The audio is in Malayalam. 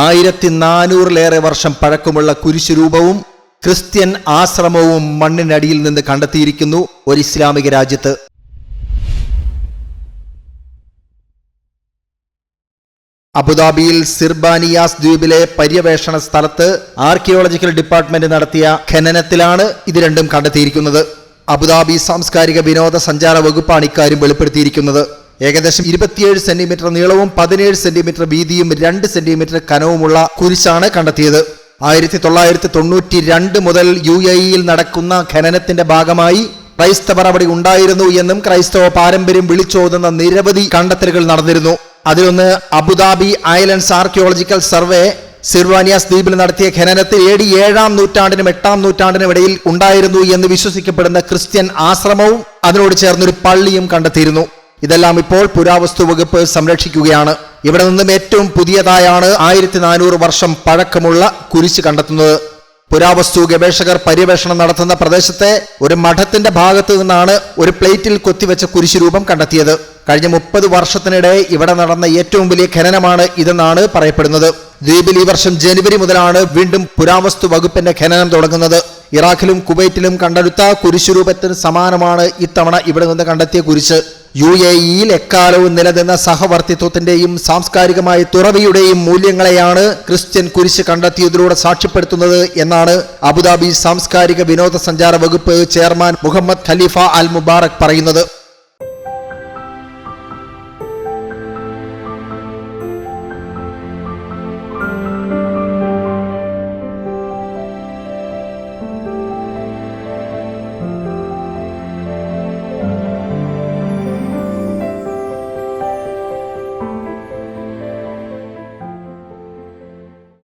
ആയിരത്തി നാനൂറിലേറെ വർഷം പഴക്കമുള്ള കുരിശുരൂപവും ക്രിസ്ത്യൻ ആശ്രമവും മണ്ണിനടിയിൽ നിന്ന് കണ്ടെത്തിയിരിക്കുന്നു ഒരു ഇസ്ലാമിക രാജ്യത്ത്. അബുദാബിയിൽ സിർബാനിയാസ് ദ്വീപിലെ പര്യവേഷണ സ്ഥലത്ത് ആർക്കിയോളജിക്കൽ ഡിപ്പാർട്ട്മെന്റ് നടത്തിയ ഖനനത്തിലാണ് ഇത് രണ്ടും കണ്ടെത്തിയിരിക്കുന്നത്. അബുദാബി സാംസ്കാരിക വിനോദ സഞ്ചാര വകുപ്പാണ് ഇക്കാര്യം വെളിപ്പെടുത്തിയിരിക്കുന്നത്. ഏകദേശം ഇരുപത്തിയേഴ് സെന്റിമീറ്റർ നീളവും പതിനേഴ് സെന്റിമീറ്റർ വീതിയും രണ്ട് സെന്റിമീറ്റർ കനവുമുള്ള കുരിശാണ് കണ്ടെത്തിയത്. ആയിരത്തി തൊള്ളായിരത്തി തൊണ്ണൂറ്റി രണ്ട് മുതൽ യു എ ഇയിൽ നടക്കുന്ന ഖനനത്തിന്റെ ഭാഗമായി ക്രൈസ്തവർ അവിടെ ഉണ്ടായിരുന്നു എന്നും ക്രൈസ്തവ പാരമ്പര്യം വിളിച്ചോതുന്ന നിരവധി കണ്ടെത്തലുകൾ നടന്നിരുന്നു. അതിലൊന്ന് Abu Dhabi islands archaeological survey സിർവാനിയാസ് ദ്വീപിൽ നടത്തിയ ഖനനത്തിൽ എ ഏഴാം നൂറ്റാണ്ടിനും എട്ടാം നൂറ്റാണ്ടിനും ഇടയിൽ ഉണ്ടായിരുന്നു എന്ന് വിശ്വസിക്കപ്പെടുന്ന ക്രിസ്ത്യൻ ആശ്രമവും അതിനോട് ചേർന്നൊരു പള്ളിയും കണ്ടെത്തിയിരുന്നു. ഇതെല്ലാം ഇപ്പോൾ പുരാവസ്തു വകുപ്പ് സംരക്ഷിക്കുകയാണ്. ഇവിടെ നിന്നും ഏറ്റവും പുതിയതായാണ് ആയിരത്തി നാനൂറ് വർഷം പഴക്കമുള്ള കുരിശ് കണ്ടെത്തുന്നത്. പുരാവസ്തു ഗവേഷകർ പര്യവേഷണം നടത്തുന്ന പ്രദേശത്തെ ഒരു മഠത്തിന്റെ ഭാഗത്ത് നിന്നാണ് ഒരു പ്ലേറ്റിൽ കൊത്തിവെച്ച കുരിശ് രൂപം കണ്ടെത്തിയത്. കഴിഞ്ഞ മുപ്പത് വർഷത്തിനിടെ ഇവിടെ നടന്ന ഏറ്റവും വലിയ ഖനനമാണ് ഇതെന്നാണ് പറയപ്പെടുന്നത്. ദ്വീപിൽ ഈ വർഷം ജനുവരി മുതലാണ് വീണ്ടും പുരാവസ്തു വകുപ്പിന്റെ ഖനനം തുടങ്ങുന്നത്. ഇറാഖിലും കുവൈറ്റിലും കണ്ടെടുത്ത കുരിശുരൂപത്തിന് സമാനമാണ് ഇത്തവണ ഇവിടെ നിന്ന് കണ്ടെത്തിയ കുരിശ്. യു എ ഇയിൽ എക്കാലവും നിലനിന്ന സഹവർത്തിത്വത്തിന്റെയും സാംസ്കാരികമായ തുറവിയുടെയും മൂല്യങ്ങളെയാണ് ക്രിസ്ത്യൻ കുരിശ് കണ്ടെത്തിയതിലൂടെ സാക്ഷ്യപ്പെടുത്തുന്നത് എന്നാണ് അബുദാബി സാംസ്കാരിക വിനോദസഞ്ചാര വകുപ്പ് chairman Mohamed Khalifa Al Mubarak പറയുന്നത്.